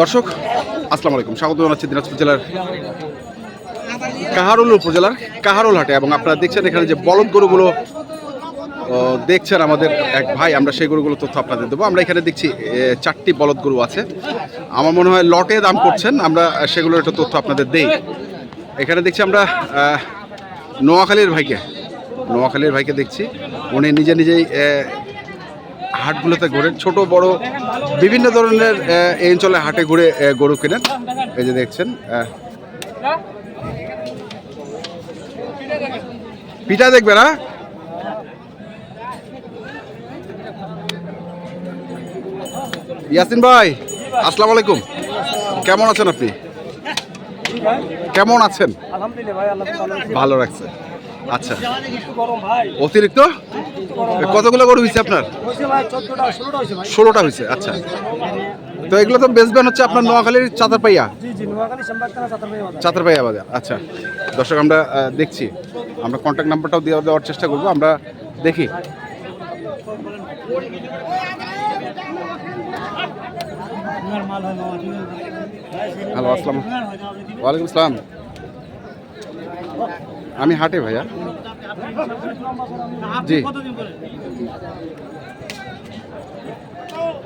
দর্শক, আসসালামু আলাইকুম। স্বাগত জানাচ্ছি দিনাজপুর জেলার কাহারুল উপজেলার কাহারুল হাটে এবং আপনারা দেখছেন এখানে যে বলদ গরুগুলো দেখছেন আমাদের এক ভাই, আমরা সেই গরুগুলো তথ্য আপনাদের দেবো। আমরা এখানে দেখছি চারটি বলদ গরু আছে। আমার মনে হয় লটে দাম করছেন, আমরা সেগুলোর একটা তথ্য আপনাদের দেই। এখানে দেখছি আমরা নোয়াখালীর ভাইকে নোয়াখালীর ভাইকে দেখছি। উনি নিজে নিজেই হাটগুলোতে ঘোরেন। ছোট, বড় বিভিন্ন ধরনের এই অঞ্চলে হাটে ঘুরে গরু কেনেন। এই যে দেখছেন পিঠা দেখবে না? ইয়াসিন ভাই আসসালামু আলাইকুম। কেমন আছেন আপনি? কেমন আছেন? ভালো রাখছে। আচ্ছা। একটু গরম ভাই অতিরিক্ত? কতগুলো গরু হয়েছে আপনার? ষোলোটা হয়েছে আচ্ছা। তো এগুলো তো বেচবেন হচ্ছে আপনার নোয়াখালীর চাতার পাইয়া জি জি নোয়াখালী শ্যামবাগতানা চাতার ভাই বাজার আচ্ছা। দর্শক আমরা দেখছি। আমরা কন্ট্যাক্ট নাম্বারটাও দেওয়া দেওয়ার চেষ্টা করব আমরা দেখি। হয় হ্যালো আসসালাম ওয়ালাইকুম আসসালাম। আমি হাটে ভাইয়া। জি।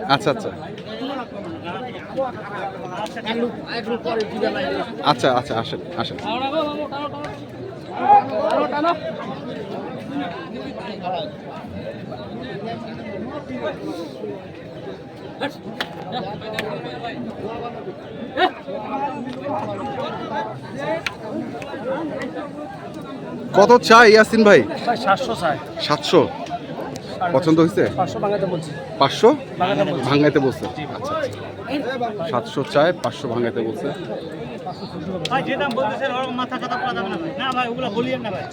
আচ্ছা আচ্ছা। আচ্ছা আচ্ছা আসেন আসেন। কত চাই ইয়াসিন ভাই? ভাই সাতশো চাই। সাতশো? পছন্দ হয়েছে? পাঁচশো বাঙাতে বলছি। পাঁচশো? আচ্ছা আচ্ছা। সাতশো চায় পাঁচশো ভাঙাইতে বলছে। ভাই যে দাম বলতেছেন ওরকম মাথা কথা পড়া যাবে না ভাই না ভাই ওগুলো বলিয়েন না ভাই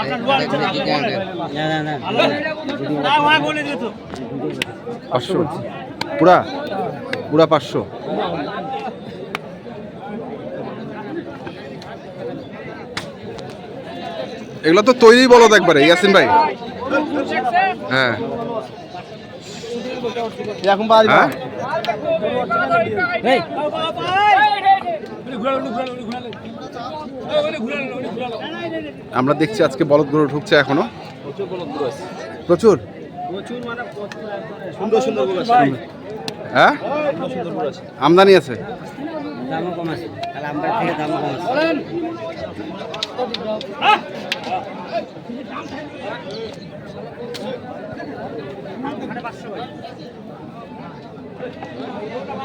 আপনার লোয়া নিচ্ছেন আপনি বলেন না না না না ভাই বলে দিত পাঁচশো পুরা পুরা পাঁচশো এগুলো তো তৈরি বলো তো একবারে ইয়াসিন ভাই। হ্যাঁ। হ্যাঁ? আমরা দেখছি আজকে বলদ গরু ঢুকছে এখনও। প্রচুর? সুন্দর সুন্দর হ্যাঁ? আমদানি আছে? দামও কম আছে। আমরা থেকে দামও কম আছে।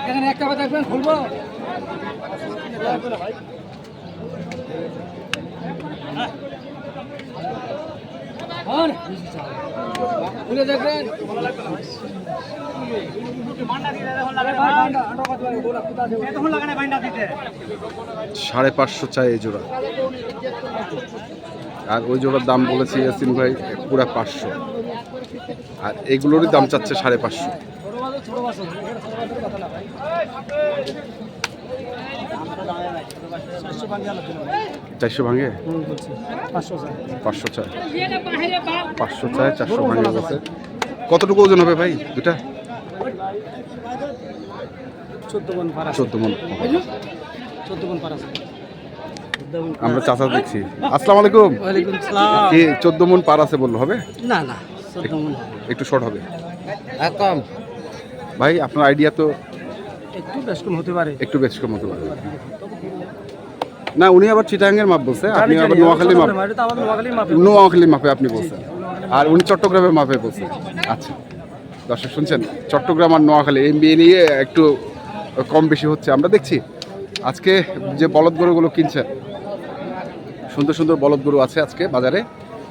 এখানে একটা কথা দেখবেন খুলবো? খুলে দেখবেন। সাড়ে পাঁচশো চাই এই জোড়া। আর ওই জোড়ার দাম বলেছি ইয়াসিন ভাই পুরা পাঁচশো। আর এগুলোরই দাম চাচ্ছে সাড়ে পাঁচশো। চারশো ভাঙে? পাঁচশো চায়। পাঁচশো চায় চারশো ভাঙে বলছে। কতটুকু ওজন হবে ভাই দুটা? চোদ্দ মন চোদ্দ মন। চোদ্দ মন পারা আমরা চাচা দেখছি আসসালামু আলাইকুম কি চোদ্দ মন পার আছে বলল হবে? না না মন একটু শর্ট হবে। কম। ভাই আপনার আইডিয়া তো একটু বেশ কম হতে পারে। একটু বেশ কম হতে পারে। না উনি আবার চিটাঙ্গের মাপ বলছে আপনি আবার নোয়াখালীর মাপ নোয়াখালীর মাপে আপনি বলছেন। আর উনি চট্টগ্রামের মাপে বলছেন আচ্ছা দর্শক শুনছেন? চট্টগ্রাম আর নোয়াখালী এই বিয়ে নিয়ে একটু কম বেশি হচ্ছে। আমরা দেখছি আজকে যে বলদ গরুগুলো কিনছেন সুন্দর সুন্দর বলদ গরু আছে আজকে বাজারে।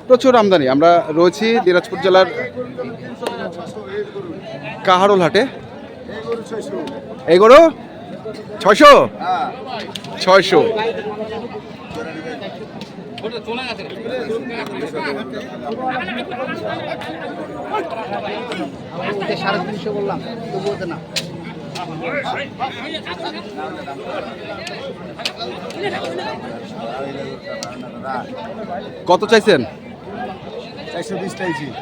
প্রচুর আমদানি। আমরা রয়েছি দিনাজপুর জেলার কাহারোল হাটে। এই গরু ছয়শো? ছয়শো। সাড়ে তিনশো বললাম কত চাইছেন?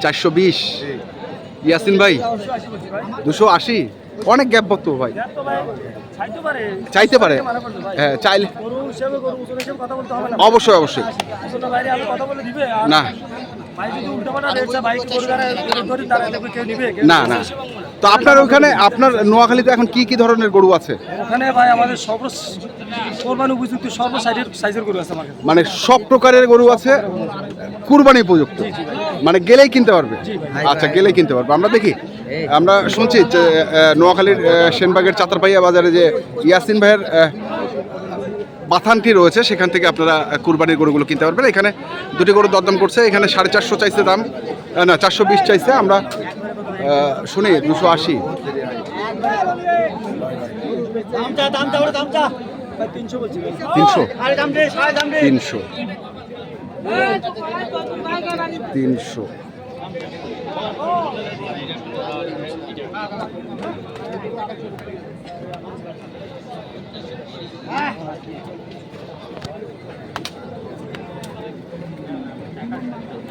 চারশো বিশ ইয়াসিন ভাই দুশো আশি। অনেক গ্যাপ তো ভাই। চাইতে পারে। হ্যাঁ চাইলে। অবশ্যই অবশ্যই। না। না না। তো আপনার ওখানে আপনার নোয়াখালীতে এখন কি কি ধরনের গরু আছে? ওখানে ভাই আমাদের সর্ব কোরবানি উপযুক্ত সর্ব সাইজের সাইজের গরু আছে আমার মানে সব প্রকারের গরু আছে কুরবানি উপযুক্ত। মানে গেলেই কিনতে পারবে। আচ্ছা গেলেই কিনতে পারবে। আমরা দেখি আমরা শুনছি যে নোয়াখালীর সেনবাগের চাতারপাইয়া বাজারে যে ইয়াসিন ভাইয়ের বাথানটি রয়েছে সেখান থেকে আপনারা কুরবানির গরুগুলো কিনতে পারবেন। এখানে দুটি গরু দরদাম করছে। এখানে সাড়ে চারশো চাইছে দাম না চারশো বিশ চাইছে। আমরা শুনি দুশো আশি। তিনশো তিনশো। তিনশো।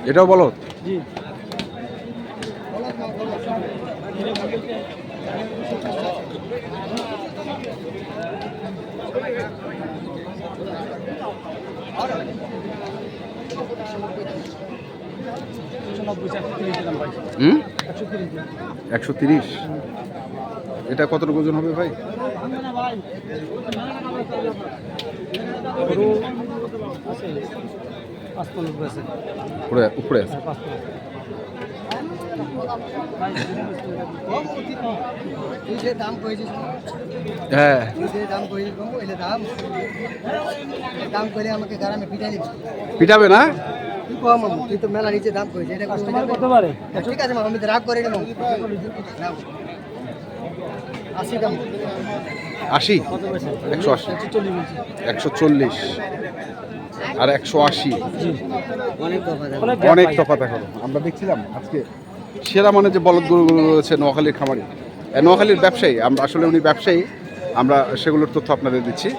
এটাও বলো? জি। একশো তিরিশ। এটা কতটুকু ওজন হবে ভাই? উপরে উপরে আছে। হ্যাঁ। পিটাবে না? তুই তো মেলা নিচে দাম এটা পারে ঠিক আছে মামু আমি রাগ করে আশি? দাম আশি একশো আশি। একশো চল্লিশ। আর একশো আশি। অনেক তফাৎ এখন। আমরা দেখছিলাম আজকে সেরা মানে যে বলদ গরুগুলো রয়েছে নোয়াখালীর খামারি নোয়াখালীর ব্যবসায়ী আমরা আসলে উনি ব্যবসায়ী, আমরা সেগুলোর তথ্য আপনাদের দিচ্ছি।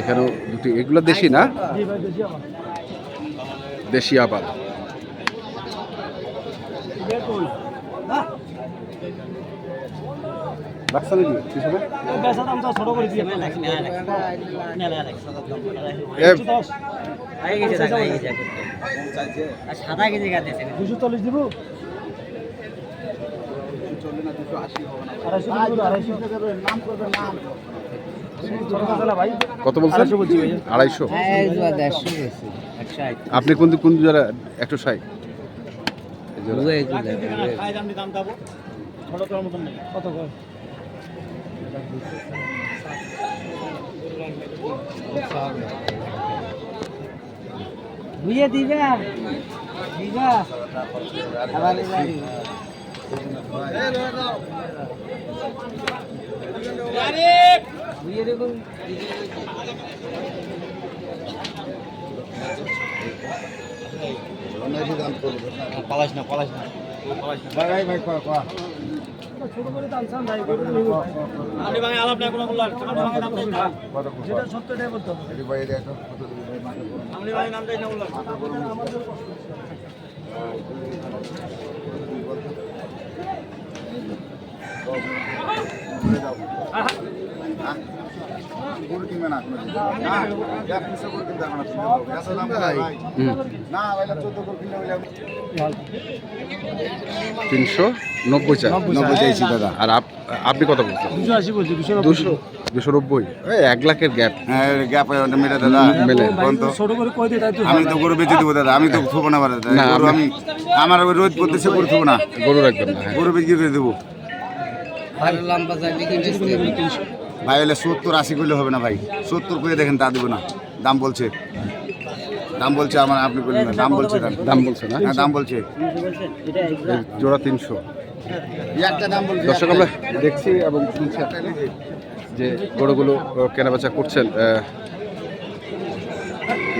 এখানেও দুটি, এগুলো দেশি না? দেশি আবার রাখছে নাকি? সাদা কেজি গাছ দুশো চল্লিশ দিব কত বলছেন? আড়াইশো বলছি ভাইয়া। আড়াইশো। দেড়শো আপনি কোন কোন যারা একশো ষাট। কত কয় বুঝে দিবে দিবা? আবার বুঝে দেখুন ছোট করে দাম চান ভাই গরু নিব আপনি ভাই আলাপ না কোনো বলার ছোট তিনশো নব্বই নব্বই চাইছি দাদা। আর আপনি কত বলছেন? দুশো আশি বলছি দুশো দুশো নব্বই। এক লাখের গ্যাপ। হ্যাঁ গ্যাপ হয় দাদা। মেলে। ছোট করে কই দিয়ে আমি তো গরু বেঁচে দেবো দাদা আমি তো থবো না দাদা গরু আমি- আমি আমার রোজ করতেছে গরু থবো না। গরু রাখবেন না হ্যাঁ। গরু বিক্রি করে দেবো। ভাই হলে সত্তর আশি করলে হবে না ভাই। সত্তর করে দেখেন তা দেবো না। দাম বলছে। দাম বলছে আমার আপনি করলেন না দাম বলছে দাম। দাম বলছে না? হ্যাঁ দাম বলছে। জোড়া তিনশো। দাম বলছে। দর্শক আমরা দেখছি এবং শুনছি যে গরুগুলো কেনাবেচা করছেন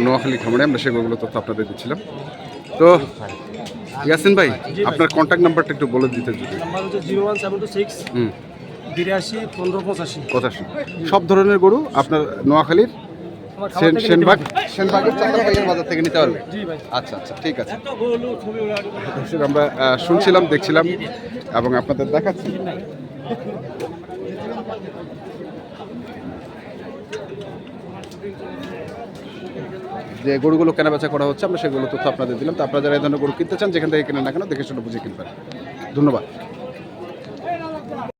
নোয়াখালী খামারে। আমরা সেই গরুগুলো তথ্য আপনাদের দিচ্ছিলাম। তো ইয়াসিন ভাই আপনার কন্ট্যাক্ট নাম্বারটা একটু বলে দিতে যদি। Zero one seven two six বিরাশি পনেরো পঁচাশি। পঁচাশি। সব ধরনের গরু আপনার নোয়াখালীর সেনবাগ সেনবাগের বাজার থেকে নিতে পারবে? আচ্ছা আচ্ছা ঠিক আছে। আমরা শুনছিলাম দেখছিলাম এবং আপনাদের দেখাচ্ছি। যে গরুগুলো কেনা বেচা করা হচ্ছে আমরা সেগুলো তথ্য আপনাদের দিলাম। তো আপনারা যারা এই ধরনের গরু কিনতে চান যেখান থেকে কিনে না কেন দেখে শুনে বুঝে কিনবেন। ধন্যবাদ।